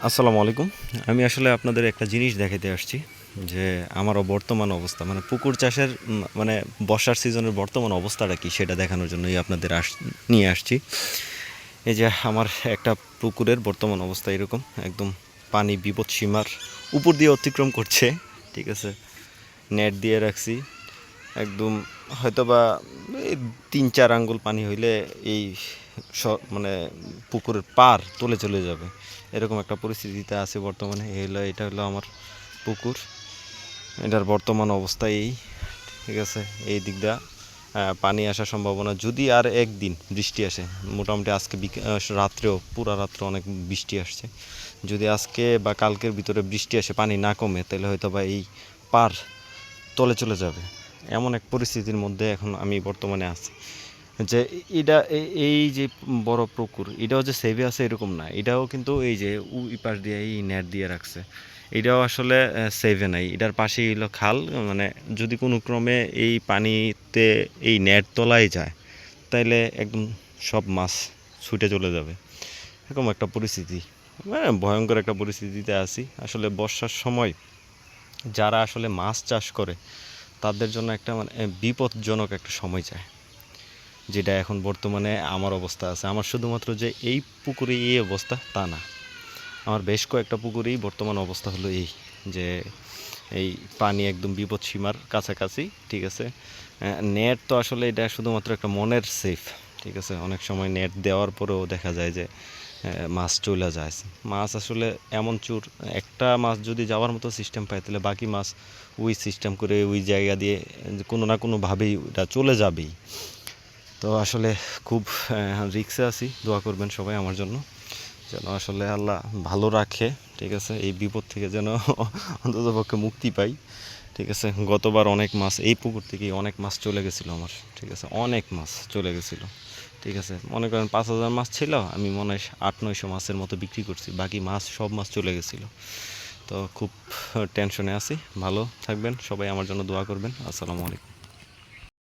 আসসালামু আলাইকুম। আমি আসলে আপনাদের একটা জিনিস দেখাতে আসছি, যে আমারও বর্তমান অবস্থা মানে পুকুর চাষের মানে বর্ষার সিজনের বর্তমান অবস্থাটা কি সেটা দেখানোর জন্যই আপনাদের আস, নিয়ে আসছি। এই যে আমার একটা পুকুরের বর্তমান অবস্থা এরকম, একদম পানি বিপদ সীমার উপর দিয়ে অতিক্রম করছে, ঠিক আছে? নেট দিয়ে রাখছি, একদম হয়তোবা এই তিন চার আঙ্গুল পানি হইলে এই মানে পুকুরের পার তুলে চলে যাবে। এরকম একটা পরিস্থিতিতে আছে বর্তমানে। এই হলো এটা হলো আমার পুকুর। এটার বর্তমান অবস্থা এই ঠিক আছে? এই দিকটা আহ, পানি আসার সম্ভাবনা যদি আর একদিন বৃষ্টি আসে মোটামুটি আজকে রাত্রেও পুরা রাত্রে অনেক বৃষ্টি আসছে। যদি আজকে বা কালকের ভিতরে বৃষ্টি আসে পানি না কমে তাহলে হয়তো বা এই পার তলে চলে যাবে। এমন এক পরিস্থিতির মধ্যে এখন আমি বর্তমানে আছি। যে এটা এই যে বড় পুকুর, এটাও যে সেভে আছে এরকম না। এটাও কিন্তু এই যে ওই পাশ দিয়ে এই নেট দিয়ে রাখছে। এটাও আসলে সেভে নাই। এটার পাশেই হলো খাল মানে যদি কোনো ক্রমে এই পানিতে এই নেট তোলাই যায়, তাইলে একদম সব মাছ ছুটে চলে যাবে। এরকম একটা পরিস্থিতি। মানে ভয়ঙ্কর একটা পরিস্থিতিতে আছি। আসলে বর্ষার সময় যারা আসলে মাছ চাষ করে, তাদের জন্য একটা মানে বিপদজনক একটা সময় যায়। যেটা এখন বর্তমানে আমার অবস্থা আছে। আমার শুধুমাত্র যে এই পুকুরে এই অবস্থা, তা না। আমার বেশ কয়েকটা পুকুরেই বর্তমান অবস্থা হলো এই, যে এই পানি একদম বিপদ সীমার কাছাকাছি, ঠিক আছে? নেট তো আসলে এটা শুধুমাত্র একটা মনের সেফ ঠিক আছে? অনেক সময় নেট দেওয়ার পরেও দেখা যায় যে মাছ চলে যায়। মাছ আসলে এমন চুর, একটা মাছ যদি যাওয়ার মতো সিস্টেম পায়, তাহলে বাকি মাছ ওই সিস্টেম করে ওই জায়গা দিয়ে কোনো না কোনোভাবেই ওটা চলে যাবেই। তো আসলে খুব রিক্সে আছি। দোয়া করবেন সবাই আমার জন্য। যেন আসলে আল্লাহ ভালো রাখে, ঠিক আছে? এই বিপদ থেকে যেন অন্ততপক্ষে মুক্তি পাই, ঠিক আছে? গতবার অনেক মাছ, এই পুকুর থেকেই অনেক মাছ চলে গেছিল আমার, ঠিক আছে? অনেক মাছ চলে গেছিল, ঠিক আছে? মনে করেন পাঁচ হাজার মাছ ছিল, আমি মনে হয় আট নয়শো মাছের মতো বিক্রি করছি, বাকি মাছ, সব মাছ চলে গেছিল। তো খুব টেনশনে আছি। ভালো থাকবেন, সবাই আমার জন্য দোয়া করবেন। আসসালামু আলাইকুম।